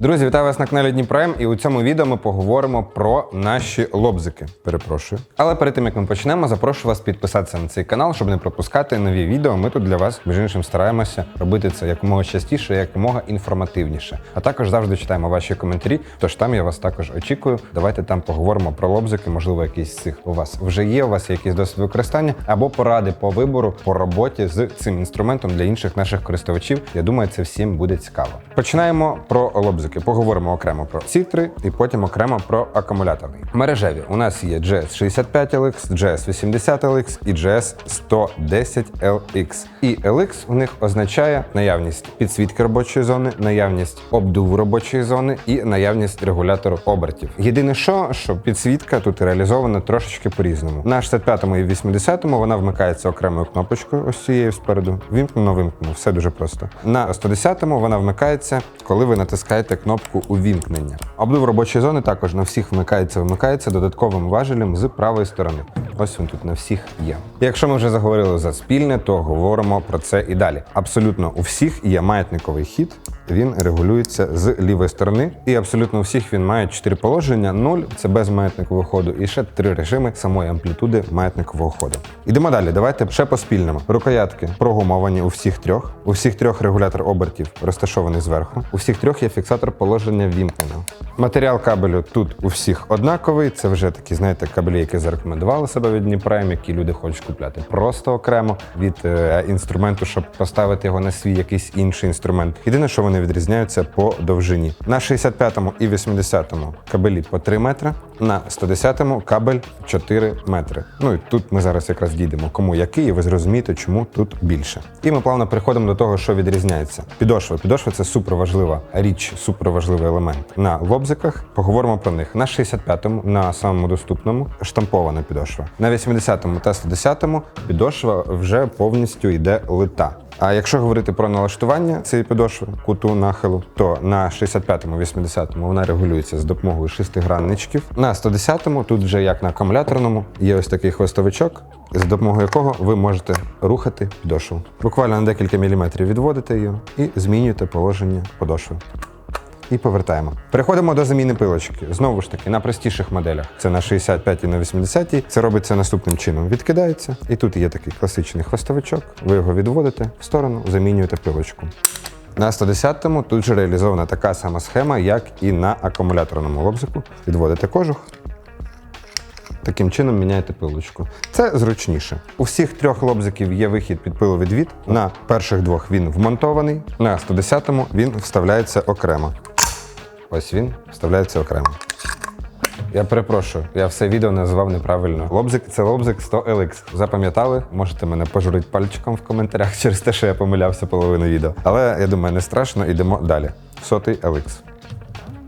Друзі, вітаю вас на каналі Дніпрем, і у цьому відео ми поговоримо про наші лобзики. Перепрошую. Але перед тим як ми почнемо, запрошую вас підписатися на цей канал, щоб не пропускати нові відео. Ми тут для вас між іншим стараємося робити це якомога частіше, якомога інформативніше. А також завжди читаємо ваші коментарі. Тож там я вас також очікую. Давайте там поговоримо про лобзики. Можливо, якісь з цих у вас вже є. У вас є якийсь досвід використання або поради по вибору по роботі з цим інструментом для інших наших користувачів. Я думаю, це всім буде цікаво. Починаємо про лобзики. Поговоримо окремо про ці три і потім окремо про акумуляторний. Мережеві у нас є GS 65 LX, GS 80 LX і GS 110 LX. І LX у них означає наявність підсвітки робочої зони, наявність обдуву робочої зони і наявність регулятору обертів. Єдине, що що підсвітка тут реалізована трошечки по-різному. На 65-му і 80-му вона вмикається окремою кнопочкою, ось цією спереду. Вімкнено, вимкнено, все дуже просто. На 110-му вона вмикається, коли ви натискаєте кнопку увімкнення. Облив робочої зони також на всіх вмикається, вимикається додатковим важелем з правої сторони. Ось він тут на всіх є. Якщо ми вже заговорили за спільне, то говоримо про це і далі. Абсолютно у всіх є маятниковий хід. Він регулюється з лівої сторони, і абсолютно у всіх він має чотири положення: 0 – це без маятникового ходу, і ще три режими самої амплітуди маятникового ходу. Ідемо далі. Давайте ще по спільному. Рукоятки прогумовані у всіх трьох. У всіх трьох регулятор обертів розташований зверху. У всіх трьох є фіксатор положення вімкнення. Матеріал кабелю тут у всіх однаковий. Це вже такі, знаєте, кабелі, які зарекомендували себе від Дніпрем, які люди хочуть купляти просто окремо від е, інструменту, щоб поставити його на свій якийсь інший інструмент. Єдине, що вони відрізняються по довжині. На 65-му і 80-му кабелі по 3 метри, на 110-му кабель 4 метри. Ну і тут ми зараз якраз дійдемо, кому який, і ви зрозумієте, чому тут більше. І ми плавно переходимо до того, що відрізняється. Підошва. Підошва це суперважлива річ, суперважливий елемент. На лобзиках поговоримо про них. На 65-му, на самому доступному, штампована підошва. На 80-му та 110-му підошва вже повністю йде лита. А якщо говорити про налаштування цієї підошви куту нахилу, то на 65-му, 80-му вона регулюється з допомогою шестигранничків. На 110-му, тут вже як на акумуляторному, є ось такий хвостовичок, з допомогою якого ви можете рухати підошву. Буквально на декілька міліметрів відводите її і змінюєте положення подошви. І повертаємо. Переходимо до заміни пилочки. Знову ж таки, на простіших моделях. Це на 65 і на 80 Це робиться наступним чином. Відкидається, і тут є такий класичний хвостовичок. Ви його відводите в сторону, замінюєте пилочку. На 110-му тут же реалізована така сама схема, як і на акумуляторному лобзику. Відводите кожух, Таким чином міняєте пилочку. Це зручніше. У всіх трьох лобзиків є вихід під пиловідвід. На перших двох він вмонтований, на 110-му він вставляється окремо. Ось він вставляється окремо. Я перепрошую, я все відео назвав неправильно. Лобзик це лобзик 100 LX. Запам'ятали? Можете мене пожурити пальчиком в коментарях через те, що я помилявся половину відео. Але я думаю, не страшно, йдемо далі. Сотий LX.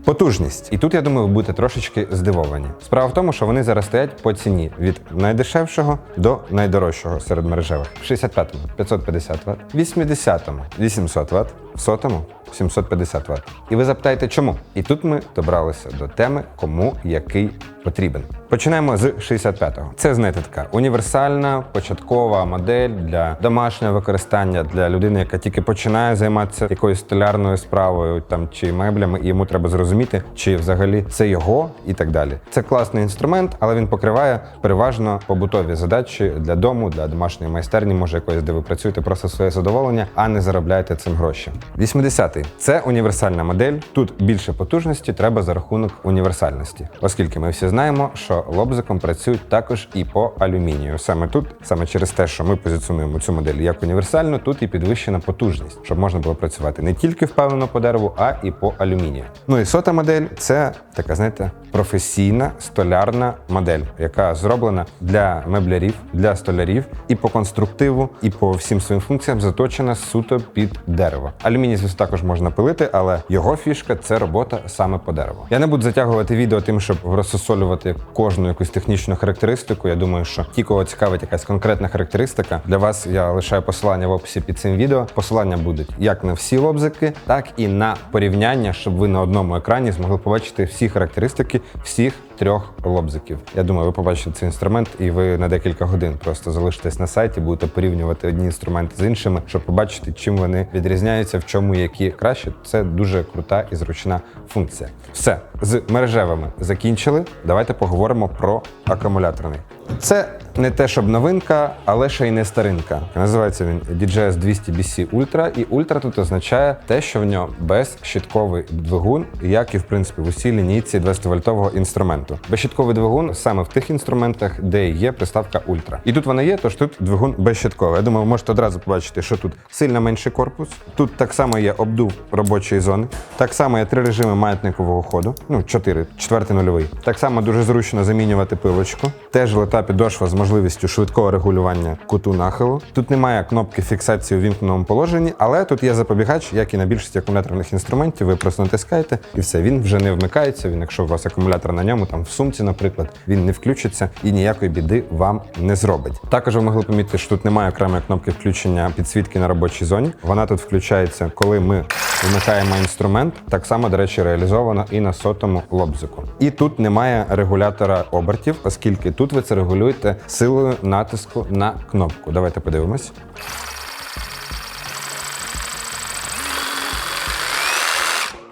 Потужність. І тут, я думаю, ви будете трошечки здивовані. Справа в тому, що вони зараз стоять по ціні від найдешевшого до найдорожчого серед мережевих. В 65-му 550 Вт, в 80-му 800 Вт, в 100-му 750 Вт. І ви запитаєте, чому? І тут ми добралися до теми, кому який потрібен. Починаємо з 65-го. Це, знаєте, така універсальна початкова модель для домашнього використання для людини, яка тільки починає займатися якоюсь столярною справою там чи меблями, і йому треба зрозуміти, чи взагалі це його і так далі. Це класний інструмент, але він покриває переважно побутові задачі для дому, для домашньої майстерні, може якоїсь, де ви працюєте просто своє задоволення, а не заробляєте цим гроші. 80-й – це універсальна модель. Тут більше потужності треба за рахунок універсальності, оскільки ми всі знаємо, що лобзиком працюють також і по алюмінію. Саме тут, саме через те, що ми позиціонуємо цю модель як універсальну, тут і підвищена потужність, щоб можна було працювати не тільки впевнено по дереву, а і по алюмінію. Ну і сота модель це така, знаєте, професійна столярна модель, яка зроблена для меблярів, для столярів і по конструктиву, і по всім своїм функціям заточена суто під дерево. Алюміній, звісно, також можна пилити, але його фішка це робота саме по дереву. Я не буду затягувати відео тим, щоб розсосолювати кожну якусь технічну характеристику. Я думаю, що ті, кого цікавить якась конкретна характеристика, для вас я лишаю посилання в описі під цим відео. Посилання будуть як на всі лобзики, так і на порівняння, щоб ви на одному екрані змогли побачити всі характеристики всіх трьох лобзиків. Я думаю, ви побачите цей інструмент, і ви на декілька годин просто залишитесь на сайті, будете порівнювати одні інструменти з іншими, щоб побачити, чим вони відрізняються, в чому які краще. Це дуже крута і зручна функція. Все з мережевими закінчили. Давайте поговоримо про акумуляторний. Це не те, щоб новинка, але ще й не старинка. Називається він DJS 200 BC Ultra. І Ultra тут означає те, що в нього безщитковий двигун, як і в принципі в усій лінійці 20-вольтового інструменту. Безщитковий двигун саме в тих інструментах, де є приставка Ultra. І тут вона є, тож тут двигун безщитковий. Я думаю, ви можете одразу побачити, що тут сильно менший корпус. Тут так само є обдув робочої зони. Так само є три режими маятникового ходу. Ну, чотири, четвертий нульовий. Так само дуже зручно замінювати пилочку. Теж лета підошва з можливістю швидкого регулювання куту нахилу. Тут немає кнопки фіксації у вімкненому положенні, але тут є запобігач, як і на більшості акумуляторних інструментів. Ви просто натискаєте і все. Він вже не вмикається. Він, якщо у вас акумулятор на ньому, там в сумці, наприклад, він не включиться і ніякої біди вам не зробить. Також ви могли помітити, що тут немає окремої кнопки включення підсвітки на робочій зоні. Вона тут включається, коли ми вмикаємо інструмент. Так само, до речі, реалізовано і на сотому лобзику. І тут немає регулятора обертів, оскільки тут ви це регулюєте силою натиску на кнопку. Давайте подивимось.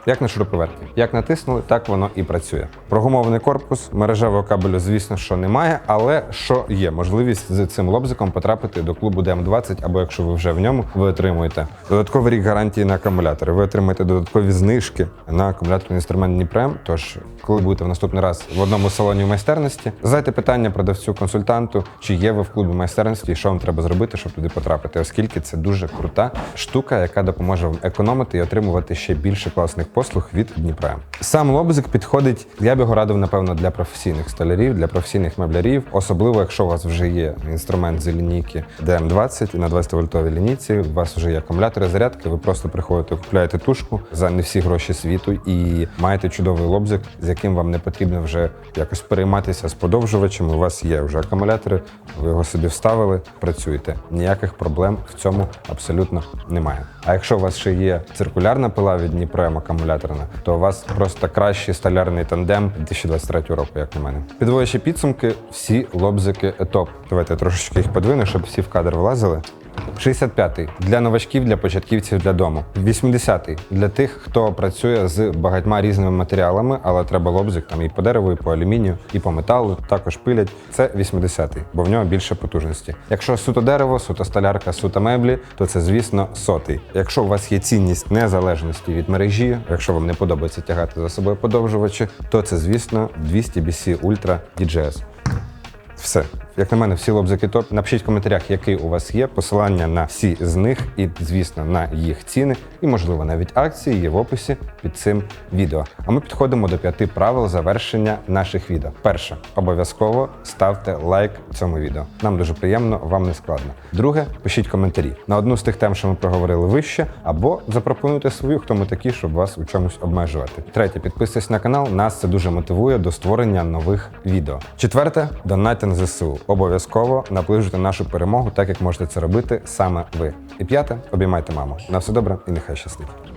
Як на шуруповерті. Як натиснули, так воно і працює. Прогумований корпус, мережевого кабелю, звісно, що немає, але що є можливість з цим лобзиком потрапити до клубу DM20, або якщо ви вже в ньому, ви отримуєте додатковий рік гарантії на акумулятори. Ви отримаєте додаткові знижки на акумуляторний інструмент Дніпрем. Тож, коли будете в наступний раз в одному салоні в майстерності, задайте питання продавцю консультанту, чи є ви в клубі майстерності і що вам треба зробити, щоб туди потрапити, оскільки це дуже крута штука, яка допоможе вам економити і отримувати ще більше класних послуг від Дніпра. Сам лобзик підходить, я б його радив, напевно, для професійних столярів, для професійних меблярів, особливо якщо у вас вже є інструмент з лінійки DM20 на 20-вольтовій лінійці. У вас вже є акумулятори зарядки. Ви просто приходите, купляєте тушку за не всі гроші світу і маєте чудовий лобзик, з яким вам не потрібно вже якось перейматися з подовжувачем. У вас є вже акумулятори, ви його собі вставили, працюєте. Ніяких проблем в цьому абсолютно немає. А якщо у вас ще є циркулярна пила від Дніпром акумуляторна, то у вас просто кращий столярний тандем 2023 року, як на мене. Підводячи підсумки, всі лобзики топ. Давайте я трошечки їх подвину, щоб всі в кадр влазили. 65-й для новачків, для початківців для дому. 80-й для тих, хто працює з багатьма різними матеріалами, але треба лобзик там і по дереву, і по алюмінію, і по металу. Також пилять. Це 80-й, бо в нього більше потужності. Якщо суто дерево, суто столярка, суто меблі, то це, звісно, сотий. Якщо у вас є цінність незалежності від мережі, якщо вам не подобається тягати за собою подовжувачі, то це, звісно, 200 BC Ultra DJS. Все. Як на мене, всі лобзики топ. Напишіть в коментарях, який у вас є. Посилання на всі з них і, звісно, на їх ціни, і, можливо, навіть акції є в описі під цим відео. А ми підходимо до п'яти правил завершення наших відео. Перше, обов'язково ставте лайк цьому відео. Нам дуже приємно, вам не складно. Друге, пишіть коментарі на одну з тих тем, що ми проговорили вище, або запропонуйте свою, хто ми такі, щоб вас у чомусь обмежувати. Третє, підписуйтесь на канал. Нас це дуже мотивує до створення нових відео. Четверте, донайте на ЗСУ. Обов'язково наближуйте нашу перемогу, так як можете це робити саме ви. І п'яте, обіймайте маму. На все добре і нехай щастить.